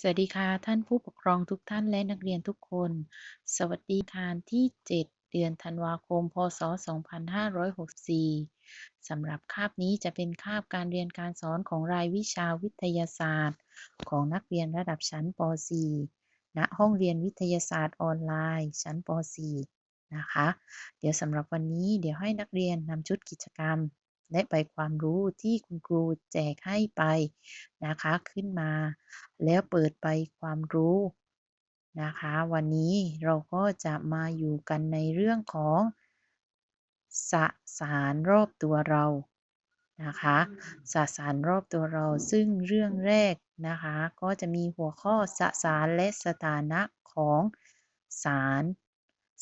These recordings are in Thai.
สวัสดีค่ะท่านผู้ปกครองทุกท่านและนักเรียนทุกคน สวัสดีค่ะที่ 7 เดือนธันวาคม พศ 2564 สำหรับคาบนี้จะเป็นคาบการเรียนการสอนของรายวิชาวิทยาศาสตร์ ของนักเรียนระดับชั้นป .4 ณห้องเรียนวิทยาศาสตร์ออนไลน์ ชั้นป .4 นะคะ เดี๋ยวสำหรับวันนี้เดี๋ยวให้นักเรียนนำชุดกิจกรรม และใบความรู้ที่คุณครูแจกให้ไปนะคะขึ้นมา แล้วเปิดใบความรู้นะคะ วันนี้เราก็จะมาอยู่กันในเรื่องของสสารรอบตัวเรานะคะสสารรอบตัวเราซึ่งเรื่องแรกนะคะ ก็จะมีหัวข้อสสารและสถานะของสาร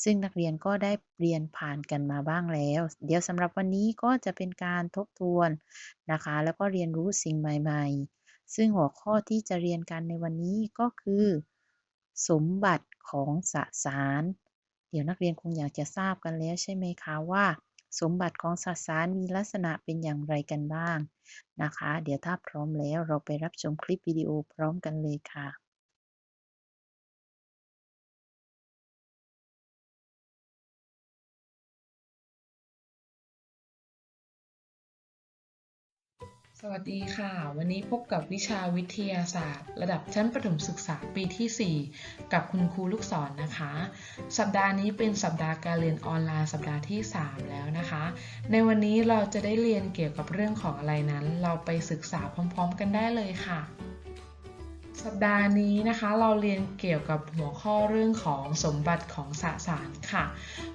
ซึ่งนักเรียนก็ได้เรียนผ่านกันมาบ้างแล้ว เดี๋ยวสำหรับวันนี้ก็จะเป็นการทบทวนนะคะ แล้วก็เรียนรู้สิ่งใหม่ๆ ซึ่งหัวข้อที่จะเรียนกันในวันนี้ก็คือ สมบัติของสสาร เดี๋ยวนักเรียนคงอยากจะทราบกันแล้วใช่ไหมคะว่า สมบัติของสสารมีลักษณะเป็นอย่างไรกันบ้างนะคะ เดี๋ยวถ้าพร้อมแล้วเราไปรับชมคลิปวิดีโอพร้อมกันเลยค่ะ สวัสดีค่ะ วันนี้พบกับวิชาวิทยาศาสตร์ ระดับชั้นประถมศึกษาปีที่ 4 กับคุณครูลูกศรนนะคะ สัปดาห์นี้เป็นสัปดาห์การเรียนออนไลน์สัปดาห์ที่ 3 แล้วนะคะ ในวันนี้เราจะได้เรียนเกี่ยวกับเรื่องของอะไรนั้น เราไปศึกษาพร้อม ๆ กันได้เลยค่ะ สัปดาห์นี้นะคะเราเรียนเกี่ยวกับหัวข้อเรื่องของสมบัติของสสารค่ะ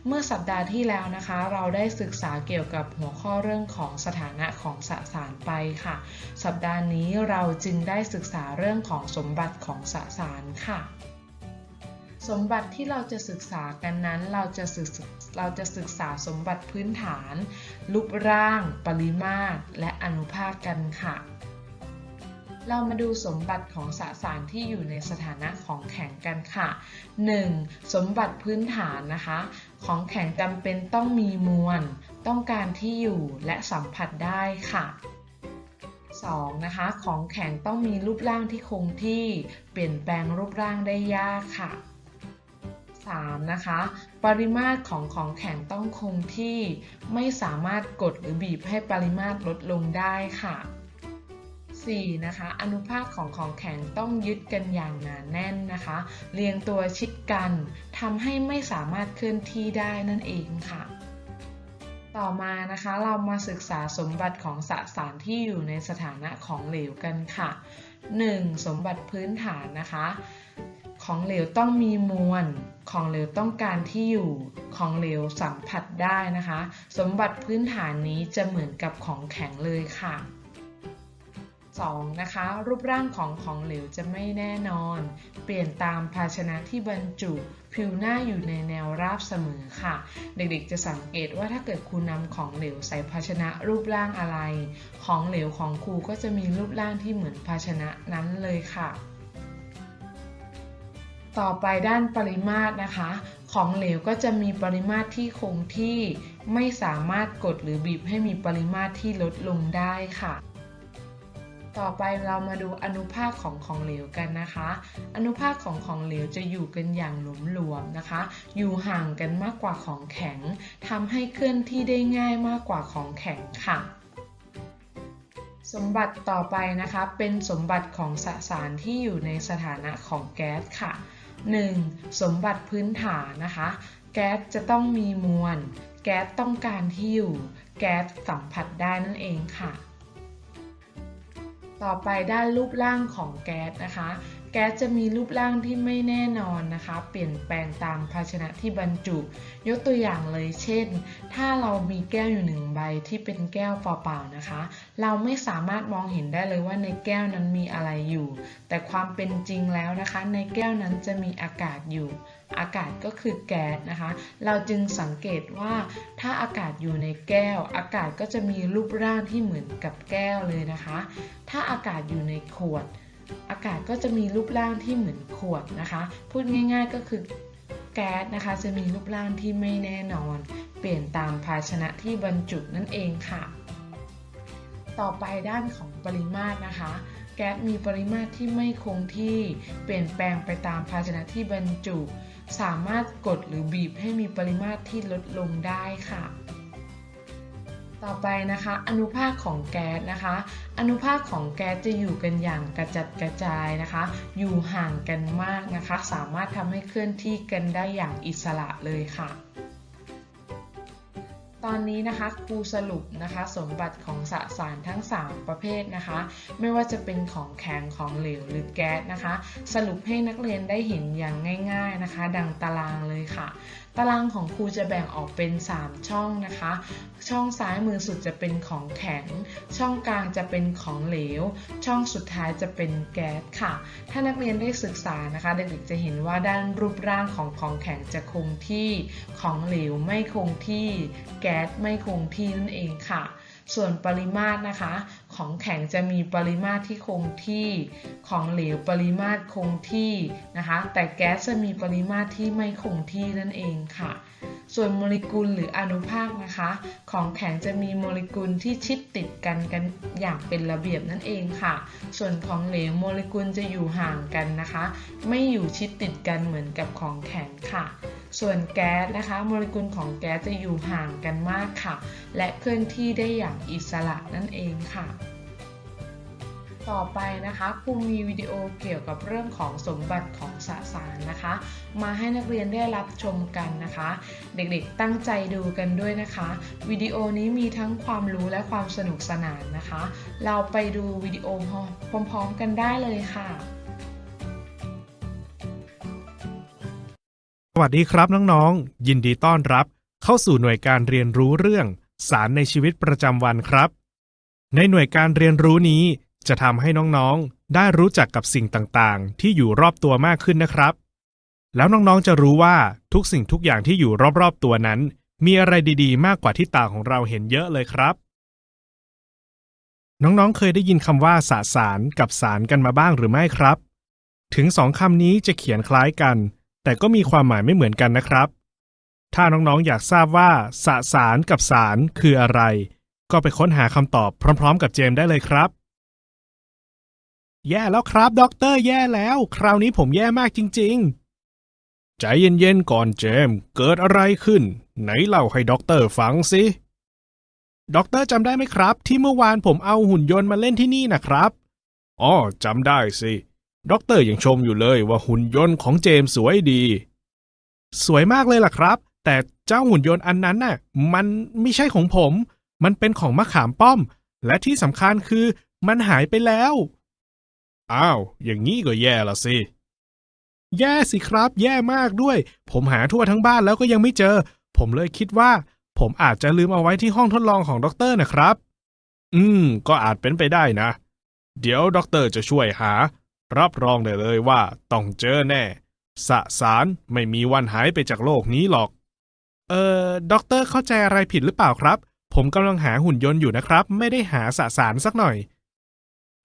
เมื่อสัปดาห์ที่แล้วนะคะ เราได้ศึกษาเกี่ยวกับหัวข้อเรื่องของสถานะของสสารไปค่ะ สัปดาห์นี้เราจึงได้ศึกษาเรื่องของสมบัติของสสารค่ะ สมบัติที่เราจะศึกษากันนั้นเราจะศึกเราจะศึกษาสมบัติพื้นฐาน รูปร่าง ปริมาตร และอนุภาคกันค่ะ เรามาดูสมบัติของสสารที่อยู่ในสถานะของแข็งกันค่ะ 1. สมบัติพื้นฐานนะคะ ของแข็งจำเป็นต้องมีมวล ต้องการที่อยู่และสัมผัสได้ค่ะ 2. นะคะ ของแข็งต้องมีรูปร่างที่คงที่ เปลี่ยนแปลงรูปร่างได้ยากค่ะ 3. นะคะ ปริมาตรของของแข็งต้องคงที่ ไม่สามารถกดหรือบีบให้ปริมาตรลดลงได้ค่ะ 4. นะคะอนุภาคของของแข็งต้องยึดกันอย่างหนาแน่นนะคะ เรียงตัวชิดกันทำให้ไม่สามารถเคลื่อนที่ได้นั่นเองค่ะ ต่อมานะคะเรามาศึกษาสมบัติของสสารที่อยู่ในสถานะของเหลวกันค่ะ 1. สมบัติพื้นฐานนะคะ ของเหลวต้องมีมวลของเหลวต้องการที่อยู่ของเหลวสัมผัสได้นะคะ สมบัติพื้นฐานนี้จะเหมือนกับของแข็งเลยค่ะ 2. นะคะ รูปร่างของของเหลวจะไม่แน่นอน เปลี่ยนตามภาชนะที่บรรจุผิวหน้าอยู่ในแนวราบเสมอค่ะ เด็กๆจะสังเกตว่าถ้าเกิดครูนำของเหลวใส่ภาชนะรูปร่างอะไร ของเหลวของครูก็จะมีรูปร่างที่เหมือนภาชนะนั้นเลยค่ะ ต่อไปด้านปริมาตรนะคะ ของเหลวก็จะมีปริมาตรที่คงที่ ไม่สามารถกดหรือบีบให้มีปริมาตรที่ลดลงได้ค่ะ ต่อไปเรามาดูอนุภาคของของเหลวกันนะคะ อนุภาคของของเหลวจะอยู่กันอย่างหลวมๆนะคะ อยู่ห่างกันมากกว่าของแข็งทำให้เคลื่อนที่ได้ง่ายมากกว่าของแข็งค่ะสมบัติต่อไปนะคะเป็นสมบัติของสสารที่อยู่ในสถานะของแก๊สค่ะ 1. สมบัติพื้นฐานนะคะ แก๊สจะต้องมีมวล แก๊สต้องการที่อยู่ แก๊สสัมผัสได้นั่นเองค่ะ ต่อไปด้านรูปร่างของแก๊สนะคะ แก๊สจะมีรูปร่างที่ไม่แน่นอนนะคะ เปลี่ยนแปลงตามภาชนะที่บรรจุ ยกตัวอย่างเลยเช่น ถ้าเรามีแก้วอยู่หนึ่งใบที่เป็นแก้วเปล่าๆนะคะ เราไม่สามารถมองเห็นได้เลยว่าในแก้วนั้นมีอะไรอยู่ แต่ความเป็นจริงแล้วนะคะ ในแก้วนั้นจะมีอากาศอยู่ อากาศก็คือแก๊สนะคะ เราจึงสังเกตว่าถ้าอากาศอยู่ในแก้ว อากาศก็จะมีรูปร่างที่เหมือนกับแก้วเลยนะคะ ถ้าอากาศอยู่ในขวด อากาศก็จะมีรูปร่างที่เหมือนขวดนะคะ พูดง่าย ๆ ก็คือแก๊สนะคะ จะมีรูปร่างที่ไม่แน่นอน เปลี่ยนตามภาชนะที่บรรจุนั่นเองค่ะ ต่อไปด้านของปริมาตรนะคะแแก๊สมีปริมาตรที่ไม่คงที่ เปลี่ยนแปลงไปตามภาชนะที่บรรจุ สามารถกดหรือบีบให้มีปริมาตรที่ลดลงได้ค่ะ ต่อไปนะคะ อนุภาคของแก๊สนะคะ อนุภาคของแก๊สจะอยู่กันอย่างกระจัดกระจายนะคะ อยู่ห่างกันมากนะคะ สามารถทำให้เคลื่อนที่กันได้อย่างอิสระเลยค่ะ ตอนนี้นะคะครูสรุปนะคะสมบัติของสสารทั้ง 3 ประเภทนะคะ ไม่ว่าจะเป็นของแข็งของเหลวหรือแก๊สนะคะ สรุปให้นักเรียนได้เห็นอย่างง่าย ๆนะคะ ดังตารางเลยค่ะตารางของครูจะแบ่งออกเป็น 3 ช่องนะคะ ช่องซ้ายมือสุดจะเป็นของแข็ง ช่องกลางจะเป็นของเหลว ช่องสุดท้ายจะเป็นแก๊สค่ะ ถ้านักเรียนได้ศึกษานะคะเด็กๆจะเห็นว่าด้านรูปร่างของของแข็งจะคงที่ ของเหลวไม่คงที่ แก๊สไม่คงที่นั่นเองค่ะ ส่วนปริมาตรนะคะ ของแข็งจะมีปริมาตรที่คงที่ ของเหลวปริมาตรคงที่นะคะ แต่แก๊สจะมีปริมาตรที่ไม่คงที่นั่นเองค่ะ ส่วนโมเลกุลหรืออนุภาคนะคะ ของแข็งจะมีโมเลกุลที่ชิดติดกันกันอย่างเป็นระเบียบนั่นเองค่ะ ส่วนของเหลวโมเลกุลจะอยู่ห่างกันนะคะ ไม่อยู่ชิดติดกันเหมือนกับของแข็งค่ะ ส่วนแก๊สนะคะ โมเลกุลของแก๊สจะอยู่ห่างกันมากค่ะ และเคลื่อนที่ได้อย่างอิสระนั่นเองค่ะ ต่อไปนะคะครูมีวิดีโอเกี่ยวกับเรื่องของสมบัติของสสารนะคะ มาให้นักเรียนได้รับชมกันนะคะ เด็กๆตั้งใจดูกันด้วยนะคะ วิดีโอนี้มีทั้งความรู้และความสนุกสนานนะคะ เราไปดูวิดีโอพร้อมๆกันได้เลยค่ะ สวัสดีครับน้องๆ ยินดีต้อนรับ เข้าสู่หน่วยการเรียนรู้เรื่องสารในชีวิตประจำวันครับ ในหน่วยการเรียนรู้นี้ จะทำให้น้องๆ ได้รู้จักกับสิ่งต่างๆ ที่อยู่รอบตัวมากขึ้นนะครับ แล้วน้องๆ จะรู้ว่าทุกสิ่งทุกอย่างที่อยู่รอบๆ ตัวนั้น มีอะไรดีๆ มากกว่าที่ตาของเราเห็นเยอะเลยครับ น้องๆ เคยได้ยินคำว่าสสารกับสารกันมาบ้างหรือไม่ครับ ถึงสองคำนี้จะเขียนคล้ายกัน แต่ก็มีความหมายไม่เหมือนกันนะครับ ถ้าน้องๆ อยากทราบว่าสสารกับสารคืออะไร ก็ไปค้นหาคำตอบพร้อม ๆ กับเจมได้เลยครับ แย่แล้วครับ ด็อกเตอร์แย่แล้ว คราวนี้ผมแย่มากจริง ๆ ใจเย็นๆ ก่อนเจม เกิดอะไรขึ้น ไหนเล่าให้ด็อกเตอร์ฟังสิ ด็อกเตอร์จำได้ไหมครับ ที่เมื่อวานผมเอาหุ่นยนต์มาเล่นที่นี่นะครับอ๋อจำได้สิด็อกเตอร์ยังชมอยู่เลยว่าหุ่นยนต์ของเจมส์สวยดี สวยมากเลยล่ะครับ แต่เจ้าหุ่นยนต์อันนั้นน่ะ มันไม่ใช่ของผม มันเป็นของมะขามป้อม และที่สำคัญคือมันหายไปแล้ว อ้าว อย่างนี้ก็แย่ละสิ แย่สิครับ แย่มากด้วย ผมหาทั่วทั้งบ้านแล้วก็ยังไม่เจอ ผมเลยคิดว่า ผมอาจจะลืมเอาไว้ที่ห้องทดลองของด็อกเตอร์นะครับ อืม ก็อาจเป็นไปได้นะ เดี๋ยวด็อกเตอร์จะช่วยหา รับรองได้เลยว่าต้องเจอแน่ สสารไม่มีวันหายไปจากโลกนี้หรอก เอ่อด็อกเตอร์เข้าใจอะไรผิดหรือเปล่าครับ ผมกำลังหาหุ่นยนต์อยู่นะครับ ไม่ได้หาสสารสักหน่อย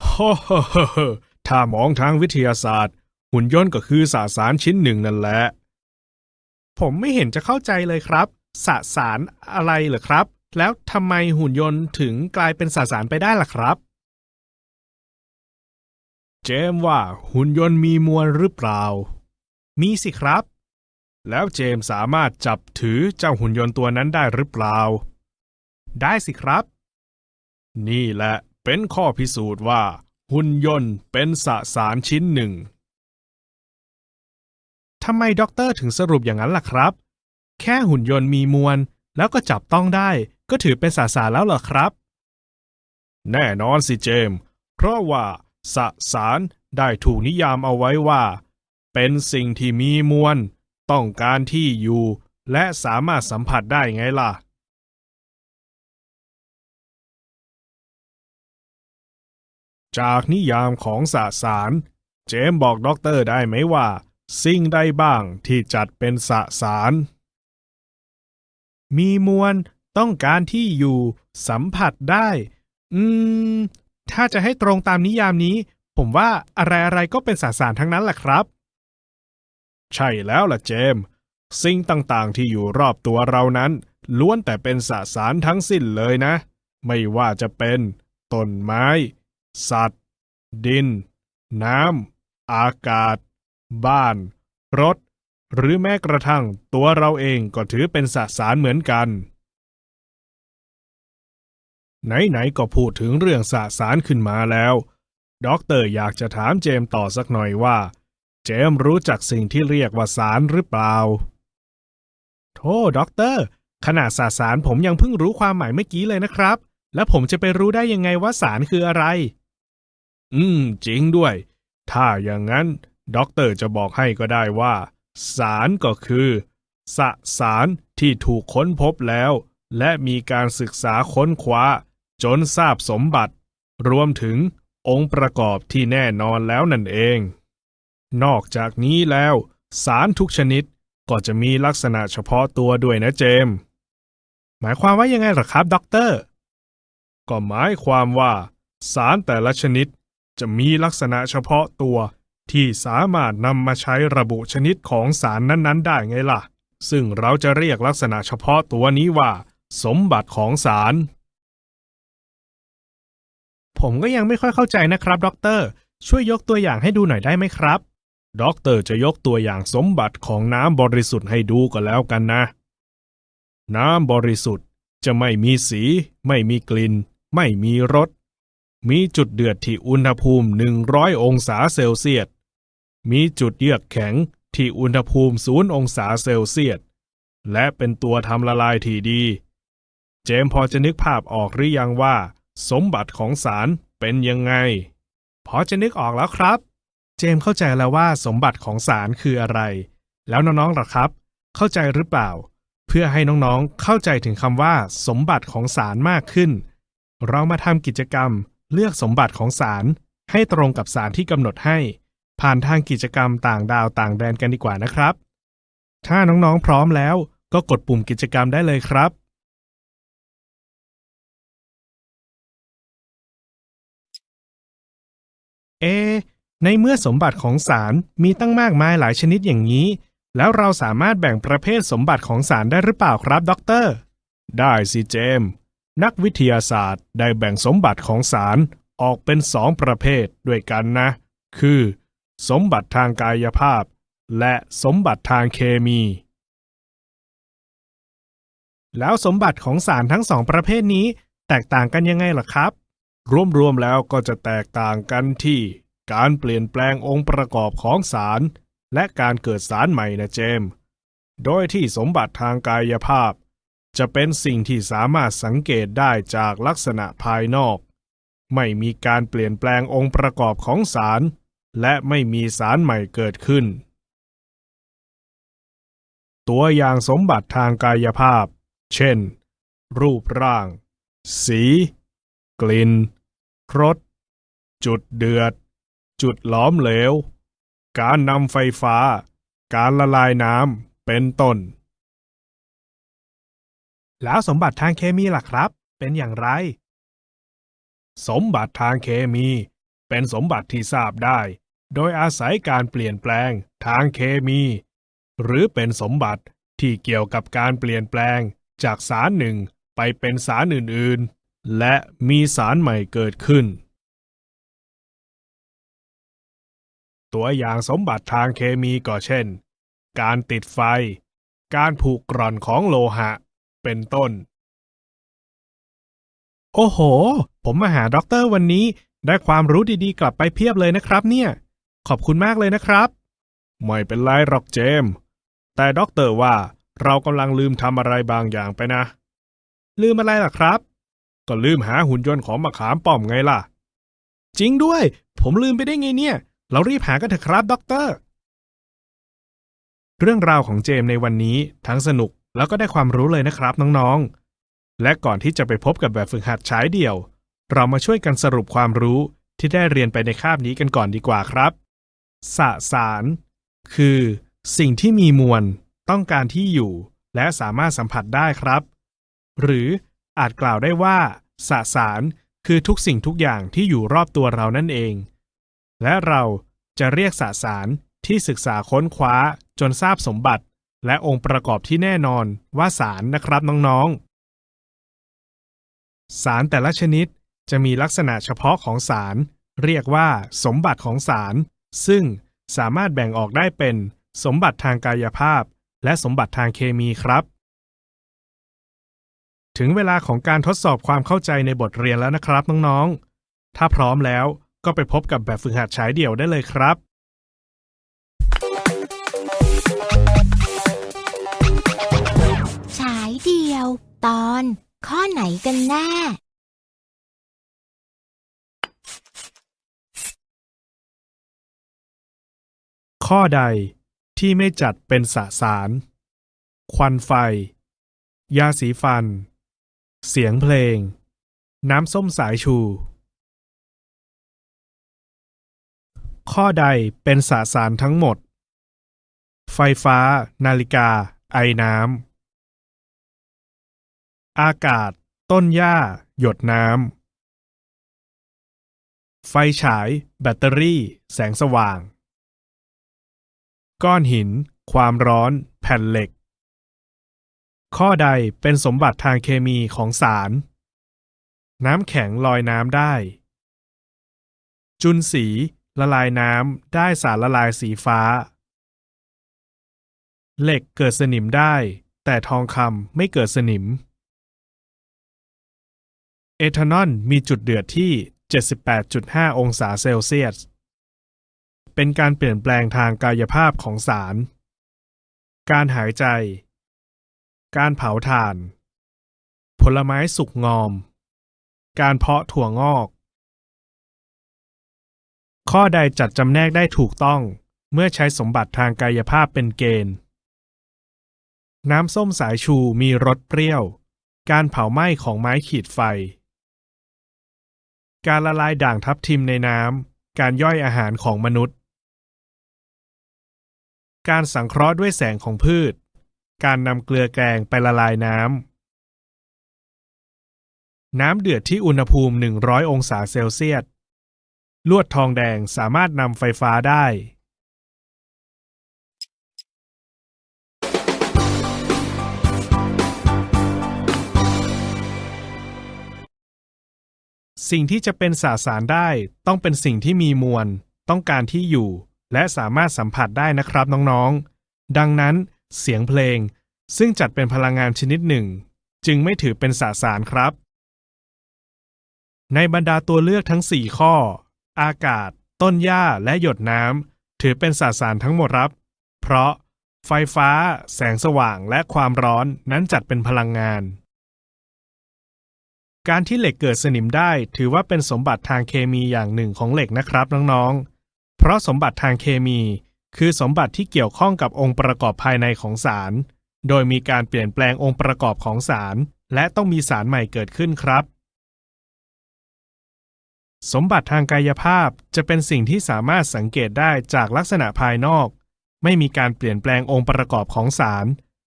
ฮ่โฮ่โฮ่โฮ่ ถ้ามองทางวิทยาศาสตร์ หุ่นยนต์ก็คือสสารชิ้นหนึ่งนั่นแหละ ผมไม่เห็นจะเข้าใจเลยครับสสารอะไรเหรอครับ แล้วทำไมหุ่นยนต์ถึงกลายเป็นสสารไปได้ล่ะครับ เจมว่าหุ่นยนต์มีมวลหรือเปล่า มีสิครับ แล้วเจมสามารถจับถือเจ้าหุ่นยนต์ตัวนั้นได้หรือเปล่า ได้สิครับ นี่แหละเป็นข้อพิสูจน์ว่า หุ่นยนต์เป็นสสารชิ้นหนึ่ง ทำไมด็อกเตอร์ถึงสรุปอย่างนั้นล่ะครับ แค่หุ่นยนต์มีมวล แล้วก็จับต้องได้ ก็ถือเป็นสสารแล้วเหรอครับ แน่นอนสิเจม เพราะว่าสสารได้ถูกนิยามเอาไว้ว่า เป็นสิ่งที่มีมวล ต้องการที่อยู่ และสามารถสัมผัสได้ไงล่ะ จากนิยามของสสาร เจมบอกด็อกเตอร์ได้ไหมว่า สิ่งใดบ้างที่จัดเป็นสสาร มีมวลต้องการที่อยู่สัมผัสได้ อืม ถ้าจะให้ตรงตามนิยามนี้ ผมว่าอะไรๆก็เป็นสสารทั้งนั้นแหละครับ ใช่แล้วล่ะเจม สิ่งต่างๆที่อยู่รอบตัวเรานั้น ล้วนแต่เป็นสสารทั้งสิ้นเลยนะ ไม่ว่าจะเป็นต้นไม้ สัตว์ ดิน น้ำ อากาศ บ้าน รถ หรือแม้กระทั่งตัวเราเองก็ถือเป็นสสารเหมือนกัน ไหนๆก็พูดถึงเรื่องสสารขึ้นมาแล้วด็อกเตอร์อยากจะถามเจมส์ต่อสักหน่อยว่า เจมส์รู้จักสิ่งที่เรียกว่าสารหรือเปล่าโธ่ด็อกเตอร์ ขนาดสสารผมยังเพิ่งรู้ความหมายเมื่อกี้เลยนะครับ แล้วผมจะไปรู้ได้ยังไงว่าสารคืออะไร อืม จริงด้วย ถ้าอย่างนั้นด็อกเตอร์จะบอกให้ก็ได้ว่า สารก็คือ สสารที่ถูกค้นพบแล้ว และมีการศึกษาค้นคว้า จนทราบสมบัติ รวมถึงองค์ประกอบที่แน่นอนแล้วนั่นเอง นอกจากนี้แล้ว สารทุกชนิดก็จะมีลักษณะเฉพาะตัวด้วยนะเจมส์หมายความว่ายังไงหรอครับด็อกเตอร์ ก็หมายความว่า สารแต่ละชนิด จะมีลักษณะเฉพาะตัวที่สามารถนำมาใช้ระบุชนิดของสารนั้นๆ ได้ไงล่ะ ซึ่งเราจะเรียกลักษณะเฉพาะตัวนี้ว่า สมบัติของสาร ผมก็ยังไม่ค่อยเข้าใจนะครับด็อกเตอร์ช่วยยกตัวอย่างให้ดูหน่อยได้ไหมครับด็อกเตอร์จะยกตัวอย่างสมบัติของน้ำบริสุทธิ์ให้ดูก็แล้วกันนะ น้ำบริสุทธิ์จะไม่มีสี ไม่มีกลิ่น ไม่มีรส มีจุดเดือดที่อุณหภูมิ 100 องศาเซลเซียส มีจุดเยือกแข็งที่อุณหภูมิ0องศาเซลเซียส และเป็นตัวทำละลายที่ดี เจมพอจะนึกภาพออกหรือยังว่า สมบัติของสารเป็นยังไง พอจะนึกออกแล้วครับ เจมเข้าใจแล้วว่าสมบัติของสารคืออะไร แล้วน้องๆล่ะครับ เข้าใจหรือเปล่า เพื่อให้น้องๆเข้าใจถึงคำว่า สมบัติของสารมากขึ้น เรามาทำกิจกรรม เลือกสมบัติของสารให้ตรงกับสารที่กำหนดให้ ผ่านทางกิจกรรมต่างดาวต่างแดนกันดีกว่านะครับ ถ้าน้องๆพร้อมแล้วก็กดปุ่มกิจกรรมได้เลยครับ เอ ในเมื่อสมบัติของสารมีตั้งมากมายหลายชนิดอย่างนี้ แล้วเราสามารถแบ่งประเภทสมบัติของสารได้หรือเปล่าครับด็อกเตอร์ ได้สิเจมส์ นักวิทยาศาสตร์ได้แบ่งสมบัติของสารออกเป็นสองประเภทด้วยกันนะ คือ สมบัติทางกายภาพ และสมบัติทางเคมี แล้วสมบัติของสารทั้งสองประเภทนี้ แตกต่างกันยังไงล่ะครับ รวมๆแล้วก็จะแตกต่างกันที่ การเปลี่ยนแปลงองค์ประกอบของสาร และการเกิดสารใหม่นะเจม โดยที่สมบัติทางกายภาพ จะเป็นสิ่งที่สามารถสังเกตได้จากลักษณะภายนอก ไม่มีการเปลี่ยนแปลงองค์ประกอบของสาร และไม่มีสารใหม่เกิดขึ้น ตัวอย่างสมบัติทางกายภาพ เช่น รูปร่าง สี กลิ่นรสจุดเดือด จุดหลอมเหลว การนำไฟฟ้า การละลายน้ำ เป็นต้น แล้วสมบัติทางเคมีล่ะครับ เป็นอย่างไร สมบัติทางเคมี เป็นสมบัติที่ทราบได้ โดยอาศัยการเปลี่ยนแปลงทางเคมี หรือเป็นสมบัติที่เกี่ยวกับการเปลี่ยนแปลงจากสารหนึ่งไปเป็นสารอื่นๆ และมีสารใหม่เกิดขึ้น ตัวอย่างสมบัติทางเคมีก็เช่น การติดไฟ การผูกกร่อนของโลหะ เป็นต้น โอ้โห ผมมาหาด็อกเตอร์วันนี้ ได้ความรู้ดีๆ กลับไปเพียบเลยนะครับ เนี่ย ขอบคุณมากเลยนะครับ ไม่เป็นไรหรอกเจม แต่ด็อกเตอร์ว่าเรากำลังลืมทำอะไรบางอย่างไปนะ ลืมอะไรล่ะครับ ก็ลืมหาหุ่นยนต์ของมะขามป้อมไงล่ะ จริงด้วย ผมลืมไปได้ไงเนี่ย เรารีบหากันเถอะครับด็อกเตอร์เรื่องราวของเจมในวันนี้ทั้งสนุก แล้วก็ได้ความรู้เลยนะครับน้องๆ และก่อนที่จะไปพบกับแบบฝึกหัดใช้เดี่ยว เรามาช่วยกันสรุปความรู้ที่ได้เรียนไปในคาบนี้กันก่อนดีกว่าครับ สสาร คือ สิ่งที่มีมวล ต้องการที่อยู่ และสามารถสัมผัสได้ครับ หรืออาจกล่าวได้ว่าสสาร คือทุกสิ่งทุกอย่างที่อยู่รอบตัวเรานั่นเอง และเราจะเรียกสสารที่ศึกษาค้นคว้าจนทราบสมบัติ และองค์ประกอบที่แน่นอนว่าสารนะครับน้องๆ สารแต่ละชนิดจะมีลักษณะเฉพาะของสาร เรียกว่า สมบัติของศาลซึ่งสามารถแบ่งออกได้เป็น สมบัติทางกายภาพ และสมบัติทางเคมีครับ ถึงเวลาของการทดสอบความเข้าใจในบทเรียนแล้วนะครับน้องๆ ถ้าพร้อมแล้วก็ไปพบกับแบบฝึกหัดฉายเดี่ยวได้เลยครับ ตอน ข้อไหนกันแน่ ข้อใดที่ไม่จัดเป็นสสาร ควันไฟ ยาสีฟัน เสียงเพลง น้ำส้มสายชู ข้อใดเป็นสสารทั้งหมด ไฟฟ้า นาฬิกา ไอน้ำ อากาศ ต้นหญ้า หยดน้ำ ไฟฉาย แบตเตอรี่ แสงสว่าง ก้อนหิน ความร้อน แผ่นเหล็ก ข้อใดเป็นสมบัติทางเคมีของสาร น้ำแข็งลอยน้ำได้ จุลสีละลายน้ำได้สารละลายสีฟ้า เหล็กเกิดสนิมได้ แต่ทองคำไม่เกิดสนิม เอทานอลมีจุดเดือดที่ 78.5 องศาเซลเซียส เป็นการเปลี่ยนแปลงทางกายภาพของสาร การหายใจ การเผาถ่าน ผลไม้สุกงอม การเพาะถั่วงอก ข้อใดจัดจำแนกได้ถูกต้องเมื่อใช้สมบัติทางกายภาพเป็นเกณฑ์ น้ำส้มสายชูมีรสเปรี้ยว การเผาไหม้ของไม้ขีดไฟ การละลายด่างทับทิมในน้ำ การย่อยอาหารของมนุษย์ การสังเคราะห์ด้วยแสงของพืช การนำเกลือแกงไปละลายน้ำ น้ำเดือดที่อุณหภูมิ 100 องศาเซลเซียส ลวดทองแดงสามารถนำไฟฟ้าได้ สิ่งที่จะเป็นสสารได้ต้องเป็นสิ่งที่มีมวล ต้องการที่อยู่ และสามารถสัมผัสได้นะครับน้องๆ ดังนั้น เสียงเพลง ซึ่งจัดเป็นพลังงานชนิดหนึ่ง จึงไม่ถือเป็นสสารครับ ในบรรดาตัวเลือกทั้ง 4 ข้อ อากาศ ต้นหญ้าและหยดน้ำถือเป็นสสารทั้งหมดครับ เพราะ ไฟฟ้า แสงสว่างและความร้อนนั้นจัดเป็นพลังงาน การที่เหล็กเกิดสนิมได้ถือว่าเป็นสมบัติทางเคมีอย่างหนึ่งของเหล็กนะครับน้องๆ เพราะสมบัติทางเคมี คือสมบัติที่เกี่ยวข้องกับองค์ประกอบภายในของสาร โดยมีการเปลี่ยนแปลงองค์ประกอบของสาร และต้องมีสารใหม่เกิดขึ้นครับ สมบัติทางกายภาพจะเป็นสิ่งที่สามารถสังเกตได้จากลักษณะภายนอก ไม่มีการเปลี่ยนแปลงองค์ประกอบของสาร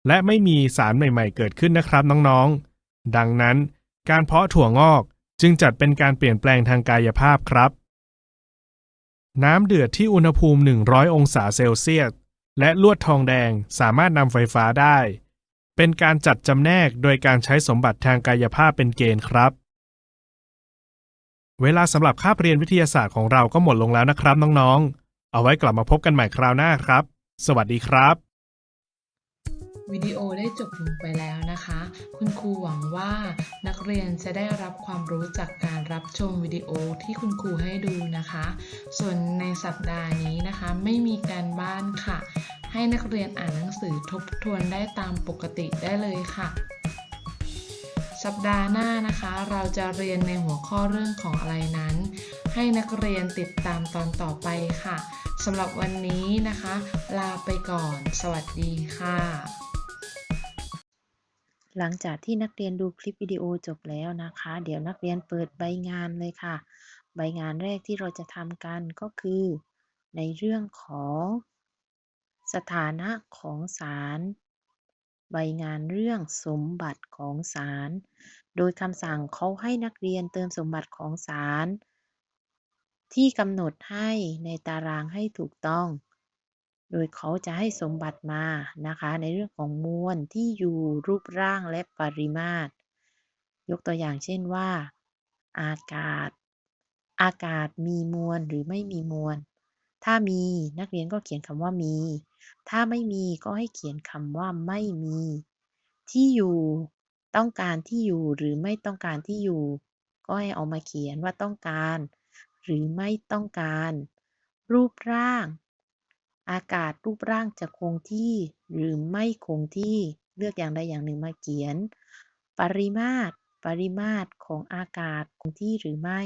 และไม่มีสารใหม่ ๆ เกิดขึ้นนะครับน้องๆ ดังนั้น การเพาะถั่วงอกจึงจัดเป็นการเปลี่ยนแปลงทางกายภาพครับ น้ำเดือดที่อุณหภูมิ 100 องศาเซลเซียส และลวดทองแดงสามารถนำไฟฟ้าได้ เป็นการจัดจำแนกโดยการใช้สมบัติทางกายภาพเป็นเกณฑ์ครับ เวลาสำหรับคาบเรียนวิทยาศาสตร์ของเราก็หมดลงแล้วนะครับน้องๆ เอาไว้กลับมาพบกันใหม่คราวหน้าครับ สวัสดีครับ วิดีโอได้จบลงไปแล้วนะคะ คุณครูหวังว่านักเรียนจะได้รับความรู้จากการรับชมวิดีโอที่คุณครูให้ดูนะคะ ส่วนในสัปดาห์นี้นะคะ ไม่มีการบ้านค่ะ ให้นักเรียนอ่านหนังสือทบทวนได้ตามปกติได้เลยค่ะ สัปดาห์หน้านะคะ เราจะเรียนในหัวข้อเรื่องของอะไรนั้น ให้นักเรียนติดตามตอนต่อไปค่ะสำหรับวันนี้นะคะ ลาไปก่อน สวัสดีค่ะ หลังจากที่นักเรียนดูคลิปวิดีโอจบแล้วนะคะ เดี๋ยวนักเรียนเปิดใบงานเลยค่ะ ใบงานแรกที่เราจะทำกันก็คือ ในเรื่องของสถานะของสารใบงานเรื่องสมบัติของสาร โดยคำสั่งเขาให้นักเรียนเติมสมบัติของสาร ที่กำหนดให้ในตารางให้ถูกต้อง โดยเขาจะให้สมบัติมานะคะในเรื่องของมวลที่อยู่รูปร่างและปริมาตร ยกตัวอย่างเช่นว่า อากาศ อากาศมีมวลหรือไม่มีมวล ถ้ามีนักเรียนก็เขียนคำว่ามี ถ้าไม่มีก็ให้เขียนคำว่าไม่มี ที่อยู่ต้องการที่อยู่หรือไม่ต้องการที่อยู่ ก็ให้เอามาเขียนว่าต้องการ หรือไม่ต้องการ รูปร่าง อากาศรูปร่างจะคงที่หรือไม่คงที่เลือกอย่างใดอย่างหนึ่งมาเขียน ปริมาตร ปริมาตรของอากาศคงที่หรือไม่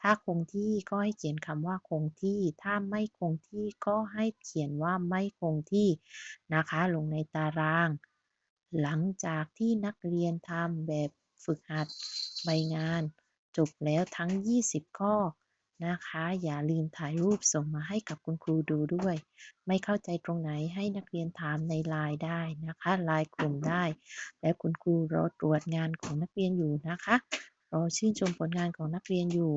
ถ้าคงที่ก็ให้เขียนคำว่าคงที่ ถ้าไม่คงที่ก็ให้เขียนว่าไม่คงที่นะคะ ลงในตาราง หลังจากที่นักเรียนทำแบบฝึกหัดใบงาน จบแล้วทั้ง 20 ข้อ นะคะ อย่าลืมถ่ายรูปส่งมาให้กับคุณครูดูด้วย ไม่เข้าใจตรงไหนให้นักเรียนถามในไลน์ได้นะคะไลน์กลุ่มได้ และคุณครูรอตรวจงานของนักเรียนอยู่นะคะรอชื่นชมผลงานของนักเรียนอยู่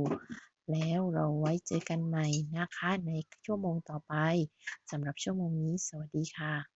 แล้วเราไว้เจอกันใหม่นะคะ ในชั่วโมงต่อไปสำหรับชั่วโมงนี้ สวัสดีค่ะ